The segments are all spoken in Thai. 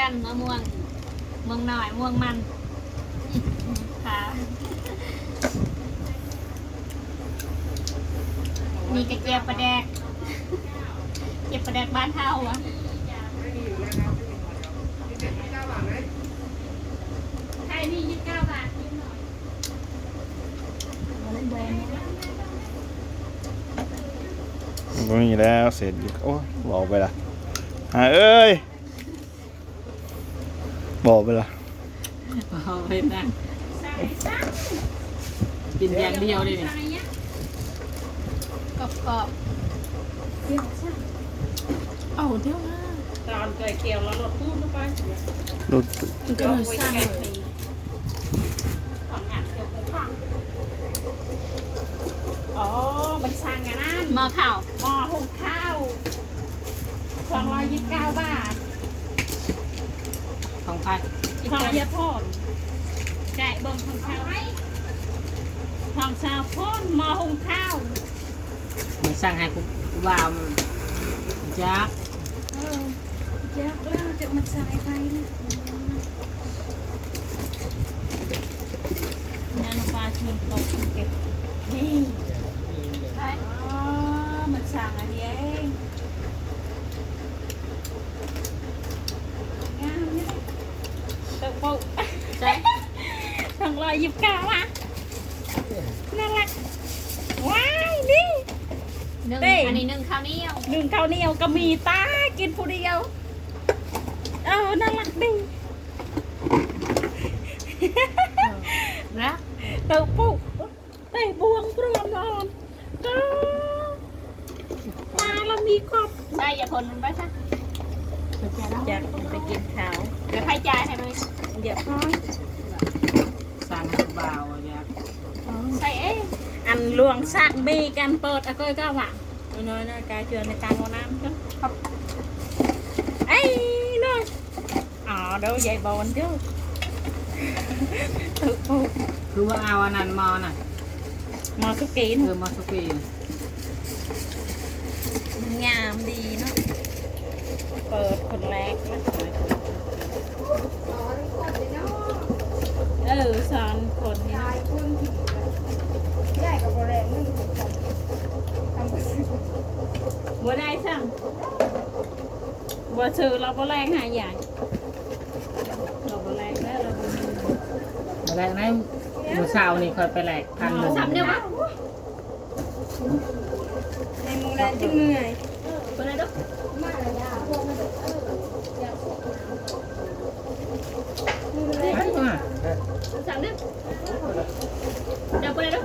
กันมะม่วงม่วงหน่อยม่วงมันค่ะมีกระเจี๊ยบปลาแดกเจี๊ยบปลาแดกบ้านเท่าอะใช่นี่ยี่สิบเก้าบาทนิดหน่อยบ่มีแล้วเสร็จอีกโอ้ยบอกไปละหาเอ้ย บอกไปละเอาไปนั่งกินอย่างเดียวเลยเนี่ยกรอบกรอบเอาเที่ยวมาตอนเกยเกี่ยวแล้วรถตู้เข้าไปรถมันก็เลยสั่งเลยของงานเกี่ยวกับฟังอ๋อมันสั่งอันนั้นหม้อข้าวหม้อหุงข้าวสองร้อยยี่สิบเก้าบาท ของพัด ทองเยาโพนไก่เบิ่งทองข้าวทองชาวโพนหม้อหุงข้าว มันสั่งให้กูว่าวมันจัก เออเยอะแล้วจะมาใส่ไปนะงานปลาชวนตกเก็บ สองร้อยยี่สิบเก้าอะน่ารัก ว้ายนี่หนึ่งเต้อันนี้หนึ่งข้าวเหนียวหนึ่งข้าวเหนียวก็มีตากินผู้เดียวเออน่ารักดินะเติบปุ๊บเตะบวงปลอมนอนก็ตาเรามีครอบใช่อย่าพนมันไปซะอยากไปกินข้าวเดี๋ยวใครจ่ายให้เลยเดี๋ยวพ่อ ยสั่งให้กูว่าวจักใส่เองอันลวงสักมีกันเปิดอะก้อยก็ว่ะน้อยๆนะกายเจือในกลางหัวน้ำก็ไอ้น้อยอ๋อเดี๋ยวใหญ่บอลเด้อตึกปุ๊บ คื อว่าเอาอันนั้นมาน่ะมอสุกีนเออมาสุกีนงามดีเนาะเปิดคนแรกนะเออสอนคนนี่นะบัวได้สั่งบัวซื้อเราบัวแรงหายใหญ่เราบัวแรงแล้วเราบัวมาแรกนั้นมือเช้านี่คอยไปแหลกพันหนึ่งสามเดียววะในมูแลนจึงเหนื่อยไปเลยดูไปมา สามเดียวเดี๋ยวไปเลยดู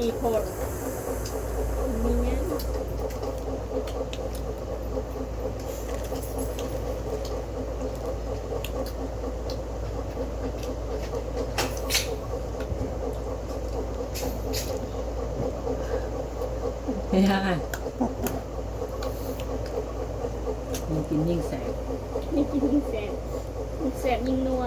อีโคดมีเนี้ยเฮ้ยมันกินยิ่งแสบนี่กินยิ่งแสบยิ่งแสบยิ่งนัว